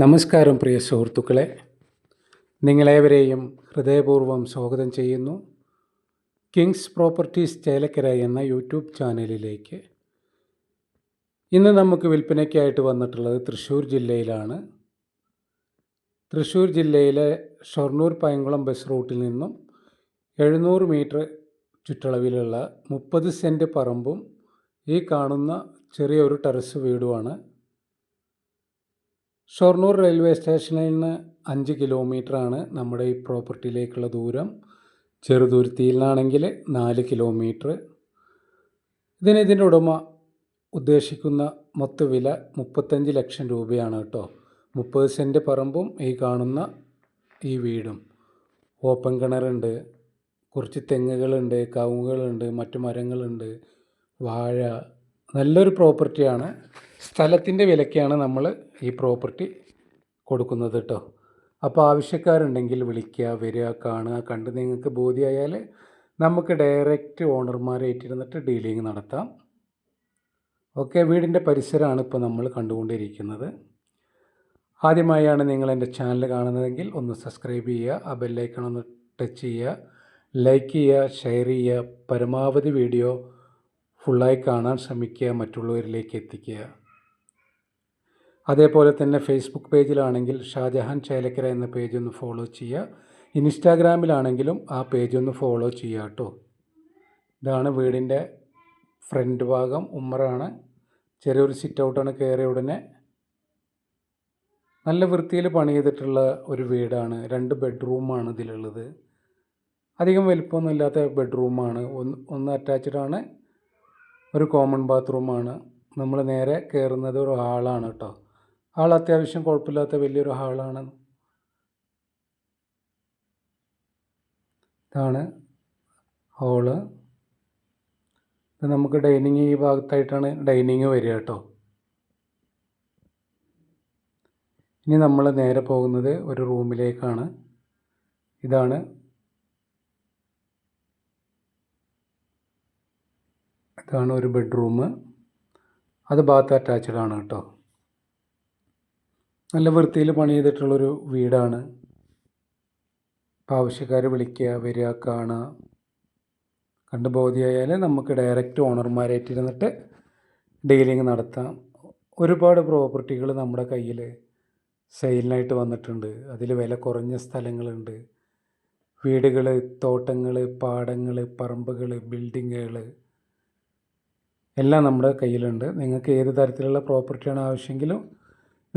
നമസ്കാരം പ്രിയ സുഹൃത്തുക്കളെ. നിങ്ങളേവരെയും ഹൃദയപൂർവം സ്വാഗതം ചെയ്യുന്നു. കിങ്സ് പ്രോപ്പർട്ടീസ് ചേലക്കര എന്ന യൂട്യൂബ് ചാനലിലേക്ക്. ഇന്ന് നമുക്ക് വിൽപ്പനയ്ക്കായിട്ട് വന്നിട്ടുള്ളത് തൃശ്ശൂർ ജില്ലയിലാണ്. തൃശ്ശൂർ ജില്ലയിലെ ഷൊർണൂർ പയങ്കുളം ബസ് റൂട്ടിൽ നിന്നും എഴുന്നൂറ് മീറ്റർ ചുറ്റളവിലുള്ള മുപ്പത് സെന്റ് പറമ്പും ഈ കാണുന്ന ചെറിയൊരു ടെറസ് വീടുമാണ്. ഷൊർണൂർ റെയിൽവേ സ്റ്റേഷനിൽ നിന്ന് അഞ്ച് കിലോമീറ്ററാണ് നമ്മുടെ ഈ പ്രോപ്പർട്ടിയിലേക്കുള്ള ദൂരം. ചെറുതുരുത്തിയിൽ നിന്നാണെങ്കിൽ നാല് കിലോമീറ്റർ ഇതിന് ഇതിന്റെ ഉടമ ഉദ്ദേശിക്കുന്ന മൊത്ത വില മുപ്പത്തഞ്ച് ലക്ഷം രൂപയാണ് കേട്ടോ. മുപ്പത് സെന്റ് പറമ്പും ഈ കാണുന്ന ഈ വീടും. ഓപ്പൺ കിണറുണ്ട് കുറച്ച് തെങ്ങുകളുണ്ട് കവുങ്ങുകളുണ്ട് മറ്റു മരങ്ങളുണ്ട് വാഴ നല്ലൊരു പ്രോപ്പർട്ടിയാണ്. സ്ഥലത്തിന്റെ വിലയ്ക്കാണ് നമ്മൾ ഈ പ്രോപ്പർട്ടി കൊടുക്കുന്നത് കേട്ടോ. അപ്പോൾ ആവശ്യക്കാരുണ്ടെങ്കിൽ വിളിക്കുക വരിക കാണുക കണ്ട് നിങ്ങൾക്ക് ബോധ്യമായാൽ നമുക്ക് ഡയറക്റ്റ് ഓണർമാരെ ഏറ്റിരുന്നിട്ട് ഡീലിംഗ് നടത്താം. ഓക്കെ വീടിന്റെ പരിസരമാണ് ഇപ്പോൾ നമ്മൾ കണ്ടുകൊണ്ടിരിക്കുന്നത്. ആദ്യമായാണ് നിങ്ങൾ എന്റെ ചാനൽ കാണുന്നതെങ്കിൽ ഒന്ന് സബ്സ്ക്രൈബ് ചെയ്യുക ആ ബെല്ലൈക്കൺ ഒന്ന് ടച്ച് ചെയ്യുക ലൈക്ക് ചെയ്യുക ഷെയർ ചെയ്യുക പരമാവധി വീഡിയോ ഫുള്ളായി കാണാൻ ശ്രമിക്കുക മറ്റുള്ളവരിലേക്ക് എത്തിക്കുക. അതേപോലെ തന്നെ ഫേസ്ബുക്ക് പേജിലാണെങ്കിൽ ഷാജഹാൻ ചേലക്കര എന്ന പേജ് ഒന്ന് ഫോളോ ചെയ്യുക. ഇൻസ്റ്റാഗ്രാമിലാണെങ്കിലും ആ പേജ് ഒന്ന് ഫോളോ ചെയ്യുക കേട്ടോ. ഇതാണ് വീടിന്റെ ഫ്രണ്ട് ഭാഗം. ഉമ്മറാണ്. ചെറിയൊരു സിറ്റ് ഔട്ടാണ് കയറിയ ഉടനെ. നല്ല വൃത്തിയിൽ പണി ചെയ്തിട്ടുള്ള ഒരു വീടാണ്. രണ്ട് ബെഡ്റൂമാണ് ഇതിലുള്ളത്. അധികം വലിപ്പമൊന്നും ഇല്ലാത്ത ബെഡ്റൂമാണ് ഒന്ന് ഒന്ന് അറ്റാച്ച്ഡ് ആണ്. ഒരു കോമൺ ബാത്റൂമാണ് നമ്മൾ നേരെ കയറുന്നത് ഒരു ഹാളാണ് കേട്ടോ. ഹാൾ അത്യാവശ്യം കുഴപ്പമില്ലാത്ത വലിയൊരു ഹാളാണ് ഇതാണ് ഹോൾ. ഇത് നമുക്ക് ഡൈനിങ് ഈ ഭാഗത്തായിട്ടാണ് ഡൈനിങ് വരിക കേട്ടോ. ഇനി നമ്മൾ നേരെ പോകുന്നത് ഒരു റൂമിലേക്കാണ്. ഇതാണ് ഇതാണ് ഒരു ബെഡ്റൂം. അത് ബാത്ത് അറ്റാച്ച്ഡ് ആണ് കേട്ടോ. നല്ല വൃത്തിയിൽ പണി ചെയ്തിട്ടുള്ളൊരു വീടാണ്. അപ്പോൾ ആവശ്യക്കാർ വിളിക്കുക വരിക കാണുക. കണ്ട് ബോധ്യമായാൽ നമുക്ക് ഡയറക്റ്റ് ഓണർമാരായിട്ടിരുന്നിട്ട് ഡീലിങ് നടത്താം. ഒരുപാട് പ്രോപ്പർട്ടികൾ നമ്മുടെ കയ്യിൽ സെയിലിനായിട്ട് വന്നിട്ടുണ്ട്. അതിൽ വില കുറഞ്ഞ സ്ഥലങ്ങളുണ്ട്. വീടുകൾ തോട്ടങ്ങൾ പാടങ്ങൾ പറമ്പുകൾ ബിൽഡിങ്ങുകൾ എല്ലാം നമ്മുടെ കയ്യിലുണ്ട്. നിങ്ങൾക്ക് ഏത് തരത്തിലുള്ള പ്രോപ്പർട്ടിയാണ് ആവശ്യമെങ്കിലും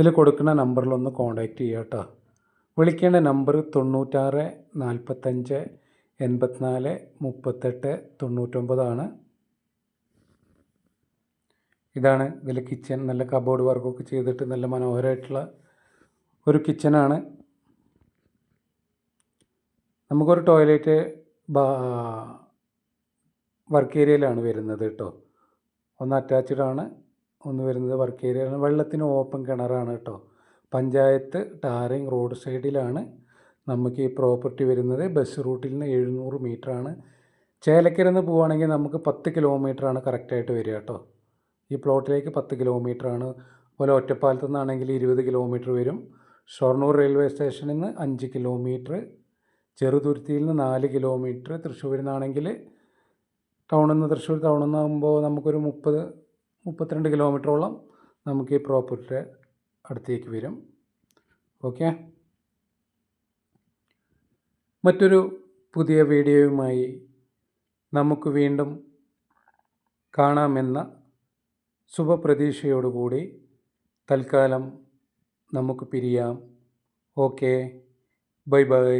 ഇതിൽ കൊടുക്കുന്ന നമ്പറിലൊന്ന് കോൺടാക്റ്റ് ചെയ്യുക കേട്ടോ വിളിക്കേണ്ട നമ്പർ തൊണ്ണൂറ്റാറ് നാൽപ്പത്തഞ്ച് എൺപത്തിനാല് മുപ്പത്തെട്ട് തൊണ്ണൂറ്റൊമ്പതാണ് ഇതാണ് ഇതിൽ കിച്ചൺ നല്ല കബോർഡ് വർക്കൊക്കെ ചെയ്തിട്ട് നല്ല മനോഹരമായിട്ടുള്ള ഒരു കിച്ചനാണ് നമുക്കൊരു ടോയ്ലറ്റ് വർക്ക് ഏരിയയിലാണ് വരുന്നത് കേട്ടോ ഒന്ന് അറ്റാച്ച്ഡ് ആണ്. ഒന്ന് വരുന്നത് വർക്ക് ഏരിയയാണ് വെള്ളത്തിന് ഓപ്പൺ കിണറാണ് കേട്ടോ പഞ്ചായത്ത് ടാറിങ് റോഡ് സൈഡിലാണ് നമുക്ക് ഈ പ്രോപ്പർട്ടി വരുന്നത്. ബസ് റൂട്ടിൽ നിന്ന് എഴുന്നൂറ് മീറ്ററാണ് ചേലക്കര നിന്ന് പോവുകയാണെങ്കിൽ നമുക്ക് പത്ത് കിലോമീറ്ററാണ് കറക്റ്റായിട്ട് വരിക കേട്ടോ ഈ പ്ലോട്ടിലേക്ക് പത്ത് കിലോമീറ്ററാണ് അതുപോലെ ഒറ്റപ്പാലത്തു നിന്നാണെങ്കിൽ ഇരുപത് കിലോമീറ്റർ വരും. ഷൊർണൂർ റെയിൽവേ സ്റ്റേഷനിൽ നിന്ന് അഞ്ച് കിലോമീറ്റർ ചെറുതുരുത്തിയിൽ നിന്ന് നാല് കിലോമീറ്റർ തൃശ്ശൂരിൽ നിന്നാണെങ്കിൽ ടൗണിൽ നിന്ന് തൃശ്ശൂർ ടൗണിൽ നിന്നാകുമ്പോൾ നമുക്കൊരു മുപ്പത് മുപ്പത്തിരണ്ട് കിലോമീറ്ററോളം നമുക്ക് ഈ പ്രോപ്പർട്ടിയുടെ അടുത്തേക്ക് വരും. ഓക്കെ? മറ്റൊരു പുതിയ വീഡിയോയുമായി നമുക്ക് വീണ്ടും കാണാമെന്ന ശുഭപ്രതീക്ഷയോടുകൂടി തൽക്കാലം നമുക്ക് പിരിയാം. ഓക്കെ? Bye bye.